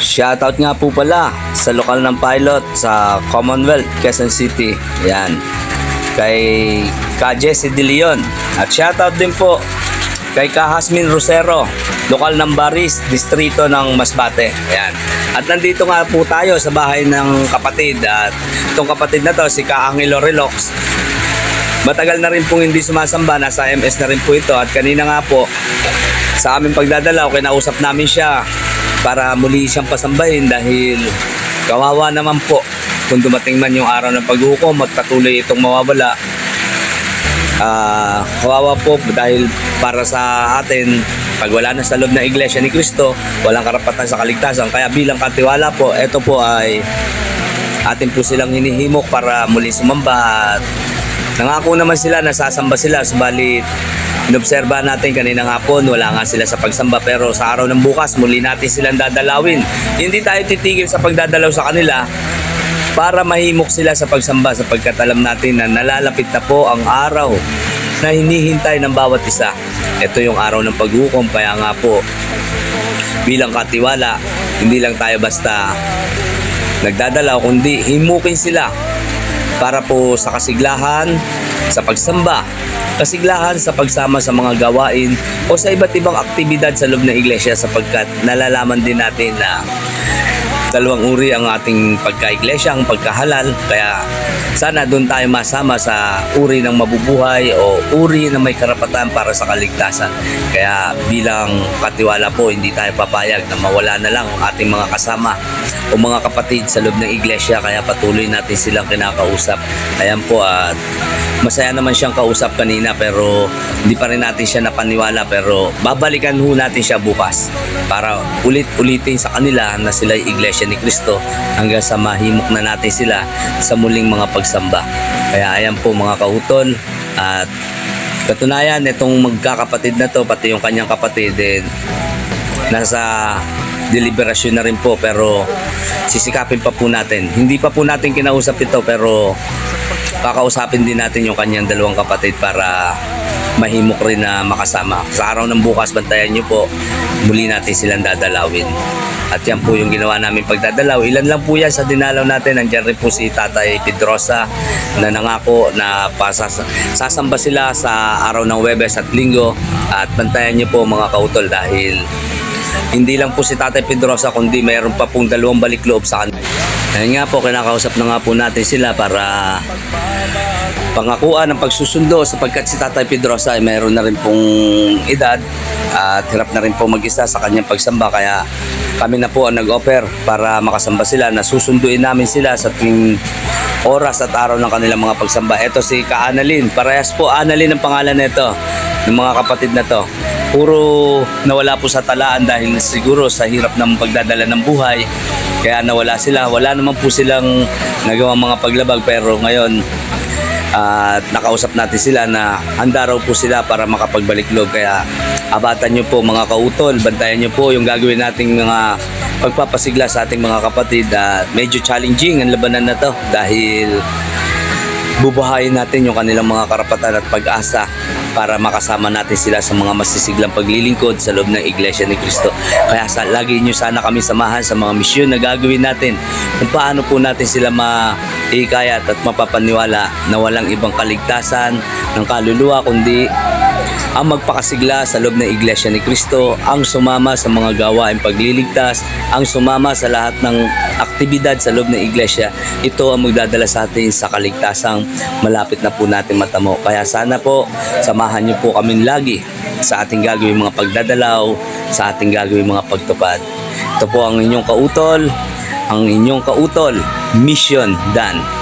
Shoutout nga po pala sa lokal ng pilot sa Commonwealth, Quezon City. Yan. Kay Ka Jesse De Leon. At shoutout din po kay Ka Hasmin Rosero, lokal ng Baris, distrito ng Masbate. Yan. At nandito nga po tayo sa bahay ng kapatid. At itong kapatid na to, si Ka Angelo Relox. Matagal na rin pong hindi sumasamba, nasa MS na rin po ito. At kanina nga po, sa aming pagdadalaw, kinausap namin siya para muli siyang pasambahin dahil kawawa naman po kung dumating man yung araw ng paghukom at patuloy itong mawawala. Ah, kawawa po dahil para sa atin, pag wala na sa loob ng Iglesia ni Cristo, walang karapatan sa kaligtasan. Kaya bilang katiwala po, ito po ay atin po silang hinihimok para muli sumamba at nangako naman sila na sasamba sila. Subalit inobserba natin kanina hapon wala nga sila sa pagsamba. Pero sa araw ng bukas muli natin silang dadalawin. Hindi tayo titigil sa pagdadalaw sa kanila para mahimok sila sa pagsamba sapagkat alam natin na nalalapit na po ang araw na hinihintay ng bawat isa. Ito yung araw ng paghukom kaya nga po bilang katiwala hindi lang tayo basta nagdadalaw kundi himukin sila para po sa kasiglahan, sa pagsamba, kasiglahan sa pagsama sa mga gawain o sa iba't ibang aktibidad sa loob ng iglesia sapagkat nalalaman din natin na dalawang uri ang ating pagka-iglesia, ang pagkahalal. Kaya sana doon tayo masama sa uri ng mabubuhay o uri na may karapatan para sa kaligtasan. Kaya bilang katiwala po, hindi tayo papayag na mawala na lang ang ating mga kasama o mga kapatid sa loob ng iglesia kaya patuloy natin silang kinakausap. Ayan po at masaya naman siyang kausap kanina pero hindi pa rin natin siya napaniwala pero babalikan ho natin siya bukas para ulit-ulitin sa kanila na sila ay iglesia ni Kristo hanggang sa mahimok na natin sila sa muling mga pagsamba. Kaya ayan po mga kautol at katunayan itong magkakapatid na to pati yung kanyang kapatid eh, nasa deliberasyon na rin po pero sisikapin pa po natin. Hindi pa po natin kinausap ito pero kakausapin din natin yung kanyang dalawang kapatid para mahimok rin na makasama. Sa araw ng bukas, bantayan nyo po, muli natin silang dadalawin. At yan po yung ginawa namin pagdadalaw. Ilan lang po yan sa dinalaw natin. Nandiyan rin po si Tatay Pedrosa na nangako na pasas sasamba sila sa araw ng Webes at Linggo. At bantayan nyo po mga kautol dahil hindi lang po si Tatay Pedrosa kundi mayroon pa pong dalawang balik loob sa kanila. Ayun nga po, kinakausap na nga po natin sila para pangakuan ng pagsusundo sapagkat si Tatay Pedrosa ay mayroon na rin pong edad at hirap na rin po mag-isa sa kanyang pagsamba kaya kami na po ang nag-offer para makasamba sila na susunduin namin sila sa tuwing oras at araw ng kanilang mga pagsamba. Ito si Ka Annalyn. Parehas po Annalyn ang pangalan nito ng mga kapatid na to. Puro nawala po sa talaan dahil siguro sa hirap ng pagdadala ng buhay. Kaya nawala sila. Wala naman po silang nagawang mga paglabag. Pero ngayon at nakausap natin sila na handa raw po sila para makapagbalik loob. Kaya abatan nyo po mga kautol. Bantayan nyo po yung gagawin nating mga pagpapasigla sa ating mga kapatid. At medyo challenging ang labanan na to dahil bubuhayin natin yung kanilang mga karapatan at pag-asa para makasama natin sila sa mga masisiglang paglilingkod sa loob ng Iglesia ni Cristo. Kaya sa, lagi nyo sana kami samahan sa mga misyon na gagawin natin kung paano po natin sila maikayat at mapapaniwala na walang ibang kaligtasan ng kaluluwa kundi ang magpakasigla sa loob ng Iglesia ni Cristo, ang sumama sa mga gawain pagliligtas, ang sumama sa lahat ng aktibidad sa loob ng Iglesia. Ito ang magdadala sa atin sa kaligtasang malapit na po natin matamo. Kaya sana po, samahan niyo po kami lagi sa ating gagawin mga pagdadalaw, sa ating gagawin mga pagtupad. Ito po ang inyong kautol, ang inyong kautol, Mission Done.